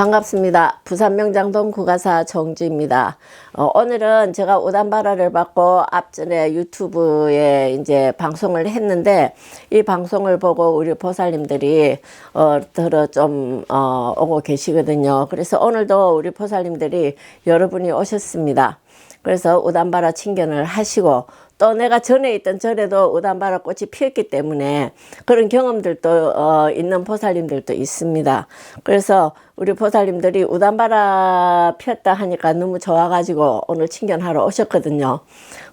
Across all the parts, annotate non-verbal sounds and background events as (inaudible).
반갑습니다. 부산 명장동 구가사 정주입니다. 어, 오늘은 제가 오단바라를 받고 앞전에 유튜브에 이제 방송을 했는데 이 방송을 보고 우리 보살님들이 어, 들어 좀 어, 오고 계시거든요. 그래서 오늘도 우리 보살님들이 여러분이 오셨습니다. 그래서 우단바라 친견을 하시고 또 내가 전에 있던 절에도 우단바라 꽃이 피었기 때문에 그런 경험들도 어, 있는 보살님들도 있습니다. 그래서 우리 보살님들이 우단바라 피었다 하니까 너무 좋아가지고 오늘 친견하러 오셨거든요.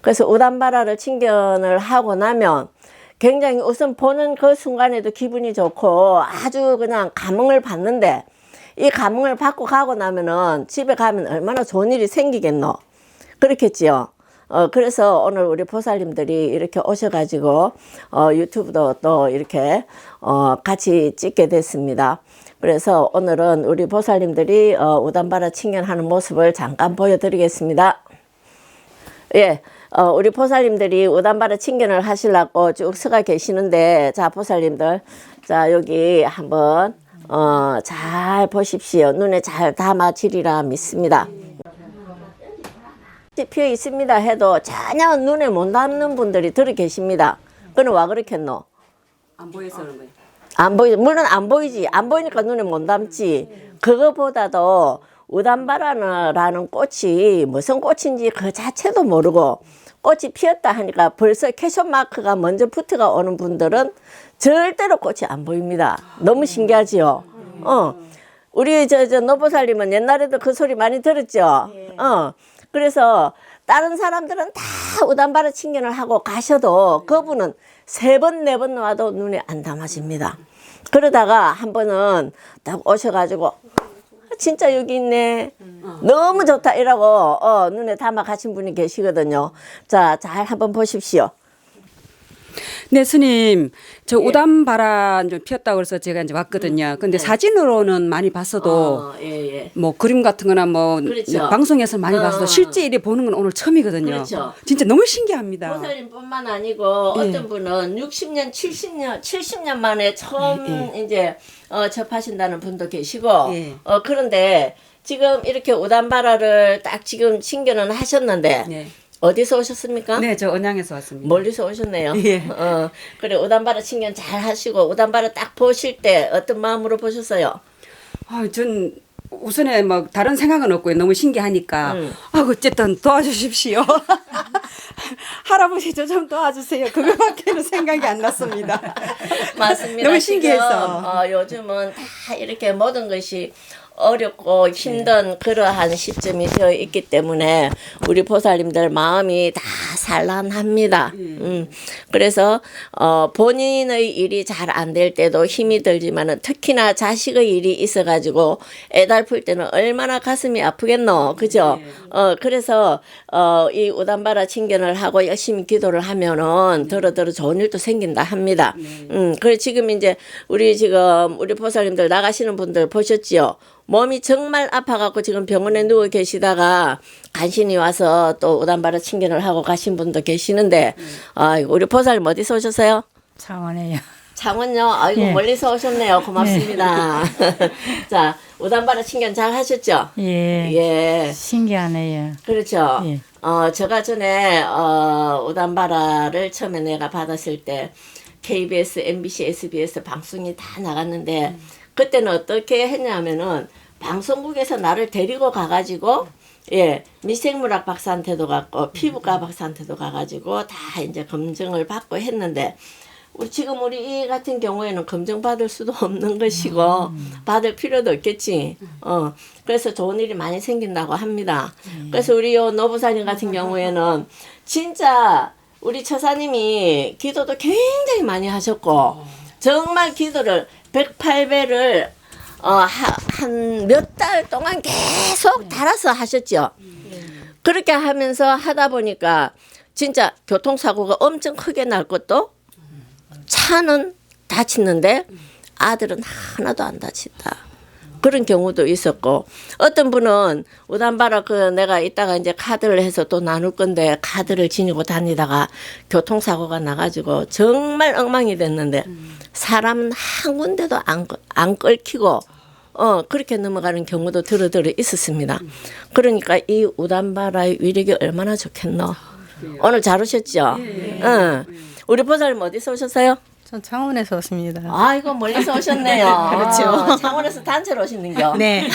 그래서 우단바라를 친견을 하고 나면 굉장히 우선 보는 그 순간에도 기분이 좋고 아주 그냥 감흥을 받는데 이 감흥을 받고 가고 나면은 집에 가면 얼마나 좋은 일이 생기겠노. 그렇겠지요. 어, 그래서 오늘 우리 보살님들이 이렇게 오셔가지고, 어, 유튜브도 또 이렇게, 어, 같이 찍게 됐습니다. 그래서 오늘은 우리 보살님들이, 어, 우단바라 친견하는 모습을 잠깐 보여드리겠습니다. 예, 어, 우리 보살님들이 우단바라 친견을 하시려고 쭉 서가 계시는데, 자, 보살님들, 자, 여기 한번, 어, 잘 보십시오. 눈에 잘 담아지리라 믿습니다. 피어 있습니다 해도 전혀 눈에 못 담는 분들이 들어 계십니다. 그는 와 그렇겠노? 안 보여서 그런 거예요. 안 보이 물론 안 보이지. 안 보이니까 눈에 못 담지. 그거보다도 우단바라라는 꽃이 무슨 꽃인지 그 자체도 모르고 꽃이 피었다 하니까 벌써 캐션 마크가 먼저 붙어가 오는 분들은 절대로 꽃이 안 보입니다. 너무 신기하지요? 어. 우리 저저 노보살님은 옛날에도 그 소리 많이 들었죠? 어 그래서 다른 사람들은 다 우단바라 친견을 하고 가셔도 그분은 세 번, 네 번 와도 눈에 안 담아집니다. 그러다가 한 번은 딱 오셔가지고, 아, 진짜 여기 있네. 너무 좋다. 이라고, 어, 눈에 담아 가신 분이 계시거든요. 자, 잘 한번 보십시오. 네, 스님. 저 우담바라 좀 피었다고 그래서 제가 이제 왔거든요. 근데 사진으로는 많이 봤어도 어, 예, 예. 뭐 그림 같은 거나 뭐 그렇죠. 방송에서 많이 어. 봤어도 실제 일이 보는 건 오늘 처음이거든요. 그렇죠. 진짜 너무 신기합니다. 보살님뿐만 아니고 어떤 분은 60년, 70년, 70년 만에 처음 이제 어, 접하신다는 분도 계시고 예. 어, 그런데 지금 이렇게 우단바라를 딱 지금 친견은 하셨는데 네. 어디서 오셨습니까? 네, 저 언양에서 왔습니다. 멀리서 오셨네요. 예. 어, 그래 우단바라 친견 잘 하시고 우단바라 딱 보실 때 어떤 마음으로 보셨어요? 아, 전 우선에 뭐 다른 생각은 없고요. 너무 신기하니까. 음. 아, 어쨌든 도와주십시오. (laughs) 할아버지 저 좀 도와주세요. 그거밖에는 생각이 안 났습니다. (laughs) 맞습니다. (laughs) 너무 지금, 신기해서. 어, 요즘은 다 이렇게 모든 것이 어렵고 힘든 그러한 시점이 되어 있기 때문에 우리 보살님들 마음이 다 산란합니다. 음. 그래서 어, 본인의 일이 잘 안 될 때도 힘이 들지만은 특히나 자식의 일이 있어 가지고 애달플 때는 얼마나 가슴이 아프겠노, 그죠? 어 그래서 어이 우단바라 친견을 하고 열심히 기도를 하면은 더러더러 좋은 일도 생긴다 합니다. 음, 그래 지금 이제 우리 지금 우리 보살님들 나가시는 분들 보셨지요? 몸이 정말 아파갖고 지금 병원에 누워 계시다가 간신히 와서 또 우단바라 친견을 하고 가신 분도 계시는데, 아, 우리 보살님 어디서 오셨어요? 창원에요. 창원요. 아이고 예. 멀리서 오셨네요. 고맙습니다. (laughs) 자, 우단바라 친견 잘 하셨죠? 예. 예. 신기하네요. 그렇죠. 예. 어, 제가 전에 어, 우단바라를 처음에 내가 받았을 때 KBS, MBC, SBS 방송이 다 나갔는데 그때는 어떻게 했냐면은 방송국에서 나를 데리고 가가지고 예 미생물학 박사한테도 갔고 피부과 박사한테도 가가지고 다 이제 검증을 받고 했는데 우리 지금 우리 이 같은 경우에는 검증 받을 수도 없는 것이고 받을 필요도 없겠지. 어 그래서 좋은 일이 많이 생긴다고 합니다. 그래서 우리 요 노부사님 같은 경우에는 진짜 우리 처사님이 기도도 굉장히 많이 하셨고 정말 기도를 108배를 어, 한 몇 달 동안 계속 달아서 하셨죠. 그렇게 하면서 하다 보니까 진짜 교통사고가 엄청 크게 날 것도 차는 다치는데 아들은 하나도 안 다친다. 그런 경우도 있었고 어떤 분은 우단바라 그 내가 이따가 이제 카드를 해서 또 나눌 건데 카드를 지니고 다니다가 교통사고가 나가지고 정말 엉망이 됐는데 사람은 한 군데도 안, 안 끓히고 어 그렇게 넘어가는 경우도 들어들어 있었습니다. 그러니까 이 우단바라의 위력이 얼마나 좋겠노. 오늘 잘 오셨죠? 응. 우리 보살님 어디서 오셨어요? 전 창원에서 왔습니다. 아이고 멀리서 오셨네요. (laughs) 그렇죠. 창원에서 단체로 오시는겨. 네.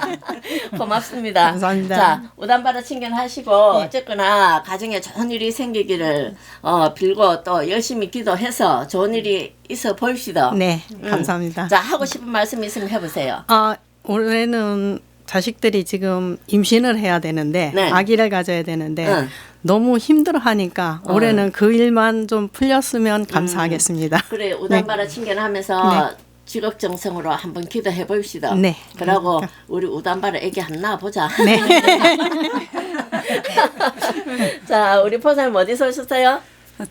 (laughs) 고맙습니다. 감사합니다. 자, 우단바다 친견하시고 어쨌거나 가정에 좋은 일이 생기기를 어, 빌고 또 열심히 기도해서 좋은 일이 있어 보입시다. 네. 감사합니다. 자, 하고 싶은 말씀 있으면 해보세요. 아, 올해는 자식들이 지금 임신을 해야 되는데 네. 아기를 가져야 되는데 응. 너무 힘들어 하니까 올해는 그 일만 좀 풀렸으면 감사하겠습니다. 그래, 우단바다 (laughs) 친견하면서 네. 직업 정성으로 한번 기도해 봅시다. 네. 그러고 우리 우단바다 애기 한 낳아보자. (laughs) 네. (laughs) 자, 우리 포사님 어디서 오셨어요?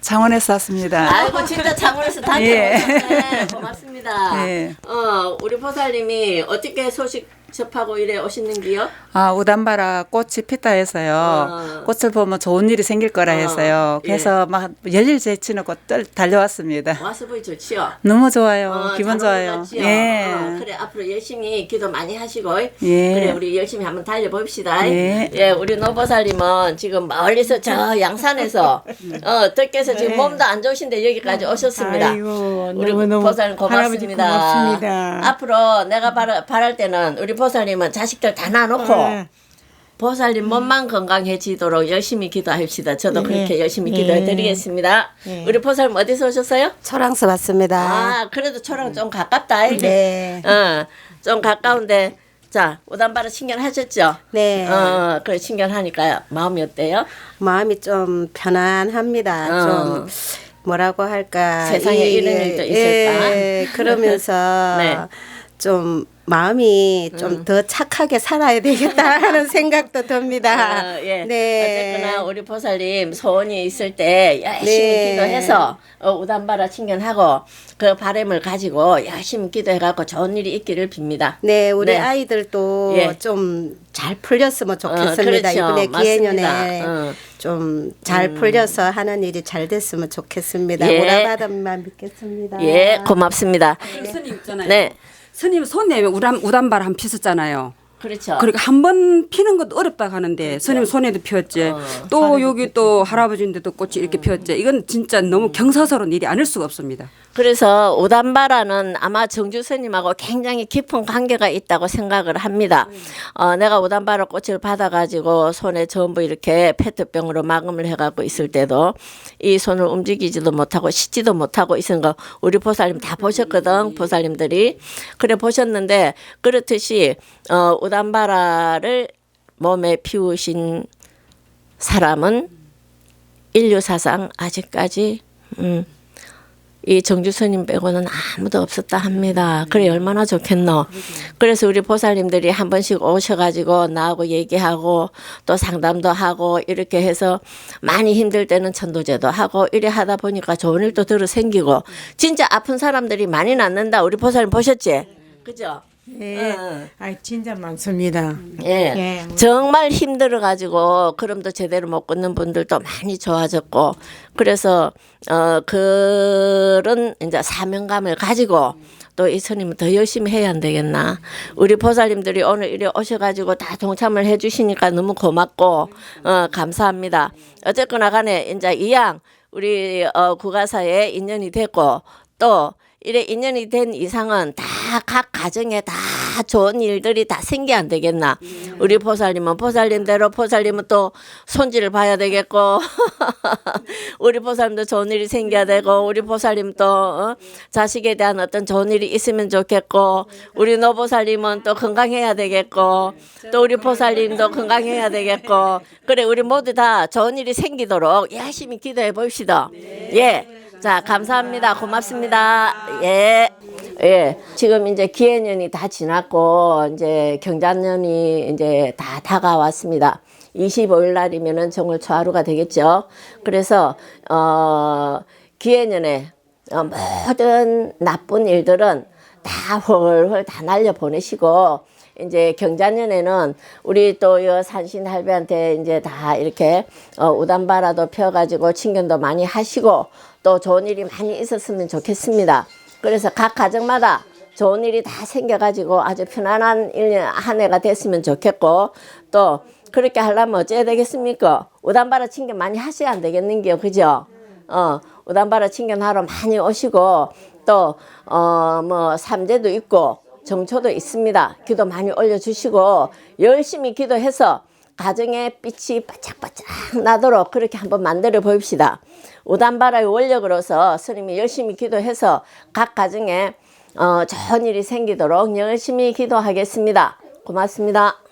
창원에서 왔습니다. 아이고 진짜 창원에서 단체 예. 오셨네. 고맙습니다. 예. 어 우리 포살님이 어떻게 소식 접하고 이래 오시는지요? 아 우단바라 꽃이 피다 해서요. 어. 꽃을 보면 좋은 일이 생길 거라 어, 해서요. 예. 그래서 막 열일 제치놓고 떨- 달려왔습니다. 와서 보이 좋지요. 너무 좋아요. 어, 기분 잘 좋아요. 예. 어, 그래 앞으로 열심히 기도 많이 하시고 예. 그래 우리 열심히 한번 달려봅시다. 예. 우리 노보살님은 지금 멀리서 저 양산에서 (laughs) 어 덕께서 지금 몸도 안 좋으신데 여기까지 오셨습니다. 네. 아이고, 우리 너무너무 보살님 고맙습니다. 고맙습니다. 앞으로 내가 바라, 바랄 때는 우리 보 살님은 자식들 다 놔놓고 네. 보살님 몸만 건강해지도록 열심히 기도합시다. 저도 네. 그렇게 열심히 네. 기도해드리겠습니다. 우리 보살님 어디서 오셨어요? 초랑서 왔습니다. 아, 그래도 저랑 좀 가깝다. 네. 어, 좀 가까운데 자 우단바로 친견하셨죠? 네. 어, 그래 친견하니까 마음이 어때요? 마음이 좀 편안합니다. 어. 좀 뭐라고 할까. 세상에 이- 이런 일도 있을까? 예, 그러면서 (laughs) 네. 좀 마음이 좀더 착하게 살아야 되겠다 하는 (laughs) 생각도 듭니다. 어, 예. 네. 어쨌거나 우리 보살님 소원이 있을 때 열심히 네. 기도해서 어, 우단바라 친견하고 그 바람을 가지고 열심히 기도해갖고 좋은 일이 있기를 빕니다. 네, 우리 네. 아이들도 예. 좀잘 풀렸으면 좋겠습니다. 어, 그렇죠. 이번에. 기해년에 어. 좀잘 풀려서 하는 일이 잘 됐으면 좋겠습니다. 예. 오라바담만 믿겠습니다. 예, 고맙습니다. 있잖아요. 네, 스님 손에 우단 우단발 한 피었잖아요. 그렇죠. 그러니까 한 번 피는 것도 어렵다 하는데 스님 손에도 피었지. 어, 또 여기 또 할아버지인데도 꽃이 이렇게 피었지. 이건 진짜 너무 경사스러운 일이 아닐 수가 없습니다. 그래서 우단바라는 아마 정주 스님하고 굉장히 깊은 관계가 있다고 생각을 합니다. 어, 내가 우단바라 꽃을 받아가지고 손에 전부 이렇게 페트병으로 마감을 해갖고 있을 때도 이 손을 움직이지도 못하고 씻지도 못하고 있는 거 우리 보살님 다 보셨거든 보살님들이. 그래 보셨는데 그렇듯이 어, 우단바라를 몸에 피우신 사람은 인류 사상 아직까지 음, 이 정주 스님 빼고는 아무도 없었다 합니다. 그래 얼마나 좋겠노. 그래서 우리 보살님들이 한 번씩 오셔가지고 나하고 얘기하고 또 상담도 하고 이렇게 해서 많이 힘들 때는 천도제도 하고 이래 하다 보니까 좋은 일도 들어 생기고 진짜 아픈 사람들이 많이 낫는다. 우리 보살님 보셨지? 그죠? 예. 응. 아 진짜 많습니다. 예. 예. 정말 힘들어 가지고 걸음도 제대로 못 걷는 분들도 많이 좋아졌고 그래서 어 그런 이제 사명감을 가지고 또 이 스님은 더 열심히 해야 안 되겠나. 우리 보살님들이 오늘 이래 오셔가지고 다 동참을 해주시니까 너무 고맙고 어 감사합니다. 어쨌거나 간에 이제 이양 우리 어 국가사에 인연이 됐고 또 이래 인연이 된 이상은 다 각 가정에 다 좋은 일들이 다 생기 안 되겠나. 우리 보살님은 보살님대로 보살님은 또 손질을 봐야 되겠고 (laughs) 우리 보살님도 좋은 일이 생겨야 되고 우리 보살님 또 어? 자식에 대한 어떤 좋은 일이 있으면 좋겠고 우리 노보살님은 또 건강해야 되겠고 또 우리 보살님도 건강해야 되겠고 그래 우리 모두 다 좋은 일이 생기도록 열심히 기도해 봅시다. 예. 자, 감사합니다. 고맙습니다. 예. 예. 지금 이제 기해년이 다 지났고, 이제 경자년이 이제 다 다가왔습니다. 25일 날이면은 정월 초하루가 되겠죠. 그래서, 어, 기해년에 어, 모든 나쁜 일들은 다 훨훨 다 날려 보내시고, 이제 경자년에는 우리 또여 산신 할배한테 이제 다 이렇게 어, 우단바라도 펴가지고 친견도 많이 하시고 또 좋은 일이 많이 있었으면 좋겠습니다. 그래서 각 가정마다 좋은 일이 다 생겨가지고 아주 편안한 일년한 해가 됐으면 좋겠고 또 그렇게 하려면 어째야 되겠습니까? 우단바라 친견 많이 하셔야 안 되겠는겨, 그죠? 어, 우단바라 친견하러 많이 오시고 또 어 뭐 삼재도 있고 정초도 있습니다. 기도 많이 올려주시고 열심히 기도해서 가정에 빛이 바짝바짝 나도록 그렇게 한번 만들어 봅시다. 우단바라의 원력으로서 스님이 열심히 기도해서 각 가정에 어, 좋은 일이 생기도록 열심히 기도하겠습니다. 고맙습니다.